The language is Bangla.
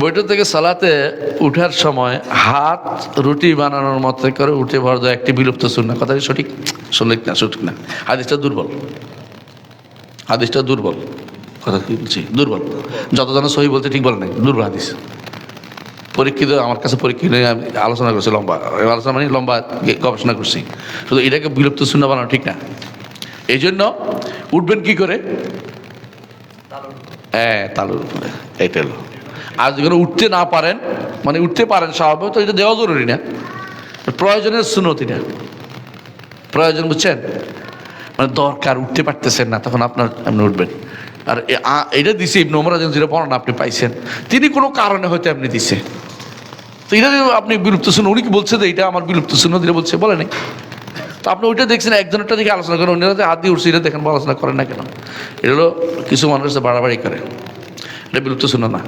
বৈঠক থেকে সালাতে উঠার সময় হাত রুটি বানানোর মতো করে উঠে ভর দেওয়া একটি বিলুপ্ত শুননা কথা কি সঠিক? সঠিক না সঠিক না। হাদিসটা দুর্বল। হাদিসটা দুর্বল। কথা কি বলছি? দুর্বল। যতজন সহি বলতে ঠিক বলে নাই। দুর্বল হাদিস। পরীক্ষিত, আমার কাছে পরীক্ষিত আমি আলোচনা করছি লম্বা আলোচনা মানে লম্বা গবেষণা করছি। শুধু এটাকে বিলুপ্ত শূন্য বানানো ঠিক না। এই জন্য উঠবেন কি করে? হ্যাঁ তালুর উপরে। হলো। আর যদি উঠতে না পারেন মানে উঠতে পারেন স্বাভাবিক তো এটা দেওয়া জরুরি না। প্রয়োজনের সুনতি না। প্রয়োজন বুঝছেন? মানে দরকার, উঠতে পারতেছেন না, তখন আপনার আপনি উঠবেন। আর এটা দিছে ইবনে ওমর যেটা বর্ণনা আপনি পাইছেন। তিনি কোনো কারণে হয়তো এমনি দিছে। তো এটা আপনি বিলুপ্ত শুনুন উনি কি বলছে যে এটা আমার বিলুপ্ত শুনুন দিলে বলছে, বলে নাই। তো আপনি ওইটা দেখছেন একজনেরটা দিকে আলোচনা করেন, অন্যরা হাত দিয়ে উঠছে, এটা দেখেন আলোচনা করেন না কেন? এটা হলো কিছু মানুষ বাড়াবাড়ি করে। এটা বিলুপ্ত শুনো না।